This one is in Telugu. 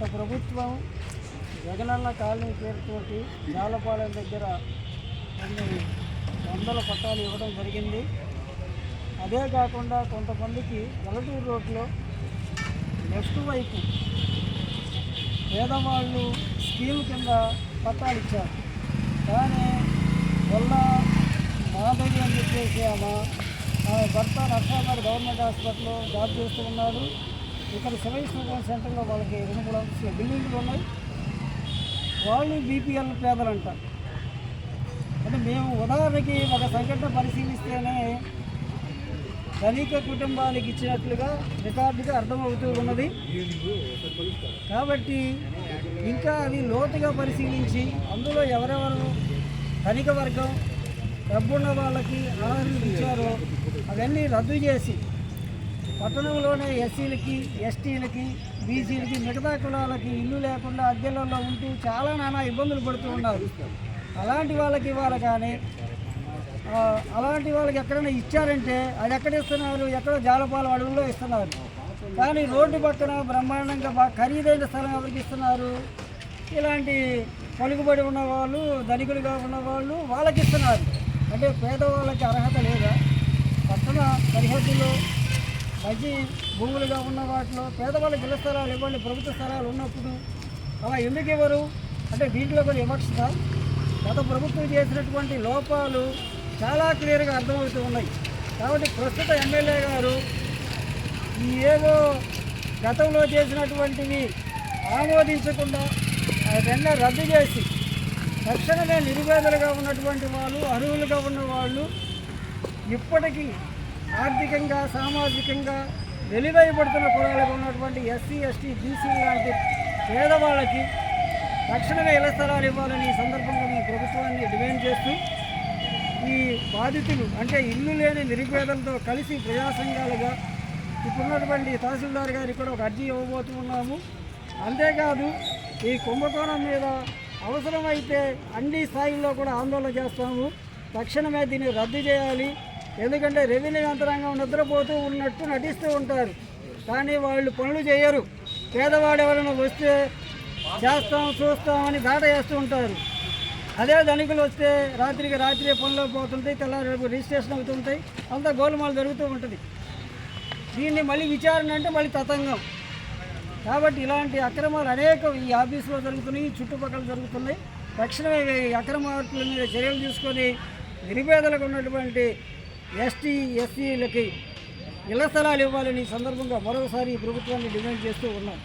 గత ప్రభుత్వం జగనన్న కాలనీ పేరుతోటి జాలపాలెం దగ్గర కొన్ని వందల పట్టాలు ఇవ్వడం జరిగింది. అదే కాకుండా కొంతమందికి గలటూరు రోడ్లో లెఫ్ట్ వైపు పేదవాళ్ళు స్కీమ్ కింద పట్టాలు ఇచ్చారు. కానీ వల్ల మాధవి అని చెప్పేసి ఆమె ఆమె భర్త నర్సాబాద్ గవర్నమెంట్ హాస్పిటల్లో జాబ్ చేస్తూ ఉన్నాడు. ఇక్కడ సివిల్ సెంటర్లో వాళ్ళకి రెండు మూడు అంతస్తుల బిల్డింగ్లు ఉన్నాయి. వాళ్ళు బీపీఎల్ పేదలంట. అంటే మేము ఉదాహరణకి ఒక సంఘటన పరిశీలిస్తేనే ధనిక కుటుంబానికి ఇచ్చినట్లుగా రికార్డుగా అర్థమవుతూ ఉన్నది. కాబట్టి ఇంకా అవి లోతుగా పరిశీలించి అందులో ఎవరెవరు ధనిక వర్గం డబ్బున్న వాళ్ళకి ఆహారం ఇచ్చారో అవన్నీ రద్దు చేసి పట్టణంలోనే ఎస్సీలకి ఎస్టీలకి బీసీలకి మిగతా కులాలకి ఇల్లు లేకుండా అద్దెలలో ఉంటూ చాలా నానా ఇబ్బందులు పడుతూ ఉన్నారు. అలాంటి వాళ్ళకి ఇవ్వాలి కానీ అలాంటి వాళ్ళకి ఎక్కడైనా ఇచ్చారంటే అది ఎక్కడ ఇస్తున్నారు ఎక్కడో జాలపాల అడవుల్లో ఇస్తున్నారు. కానీ రోడ్డు పక్కన బ్రహ్మాండంగా బాగా ఖరీదైన స్థలం ఎవరికి ఇస్తున్నారు? ఇలాంటి పలుకుబడి ఉన్న వాళ్ళు ధనికులుగా ఉన్న వాళ్ళు వాళ్ళకి ఇస్తున్నారు. అంటే పేదవాళ్ళకి అర్హత లేదా? పట్టణ సరిహద్దులో మంచి భూములుగా ఉన్న వాటిలో పేదవాళ్ళకి ఇళ్ళ స్థలాలు ఇవ్వండి ప్రభుత్వ స్థలాలు ఉన్నప్పుడు. అలా ఎందుకు ఇవ్వరు? అంటే దీంట్లో కొన్ని విమర్శ గత ప్రభుత్వం చేసినటువంటి లోపాలు చాలా క్లియర్గా అర్థమవుతూ ఉన్నాయి. కాబట్టి ప్రస్తుత ఎమ్మెల్యే గారు ఏదో గతంలో చేసినటువంటివి ఆమోదించకుండా అవన్నీ రద్దు చేసి తక్షణమే నిరుపేదలుగా ఉన్నటువంటి వాళ్ళు అర్హులుగా ఉన్న వాళ్ళు ఇప్పటికీ ఆర్థికంగా సామాజికంగా వెలివేయబడుతున్న కులాలకు ఉన్నటువంటి ఎస్సీ ఎస్టీ బీసీ లాంటి పేదవాళ్ళకి తక్షణమే ఇళ్ళ స్థలాలు ఇవ్వాలని ఈ సందర్భంగా మేము ప్రభుత్వాన్ని డిమాండ్ చేస్తూ ఈ బాధితులు అంటే ఇల్లు లేని నిరుపేదలతో కలిసి ప్రజా సంఘాలుగా ఇప్పుడున్నటువంటి తహసీల్దార్ గారికి కూడా ఒక అర్జీ ఇవ్వబోతున్నాము అంతేకాదు ఈ కుంభకోణం మీద అవసరమైతే అన్ని స్థాయిల్లో కూడా ఆందోళన చేస్తాము. తక్షణమే దీన్ని రద్దు చేయాలి. ఎందుకంటే రెవెన్యూ యంత్రాంగం నిద్రపోతూ ఉన్నట్టు నటిస్తూ ఉంటారు. కానీ వాళ్ళు పనులు చేయరు. పేదవాడు ఎవరైనా వస్తే చేస్తాం చూస్తామని దాట వేస్తూ ఉంటారు. అదే ధనికులు వస్తే రాత్రికి రాత్రి పనిలో పోతుంటాయి తెల్లారి రేపు రిజిస్ట్రేషన్ అవుతుంటాయి అంతా గోలుమాలు జరుగుతూ ఉంటుంది. దీన్ని మళ్ళీ విచారణ అంటే మళ్ళీ తతంగం. కాబట్టి ఇలాంటి అక్రమాలు అనేక ఈ ఆఫీసులో జరుగుతున్నాయి చుట్టుపక్కల జరుగుతున్నాయి. తక్షణమే ఈ అక్రమార్పుల మీద చర్యలు తీసుకొని నిరుపేదలకు ఉన్నటువంటి ఎస్టీ ఎస్సీలకి ఇళ్ళ స్థలాలు ఇవ్వాలని సందర్భంగా మరోసారి ప్రభుత్వాన్ని డిమాండ్ చేస్తూ ఉన్నాం.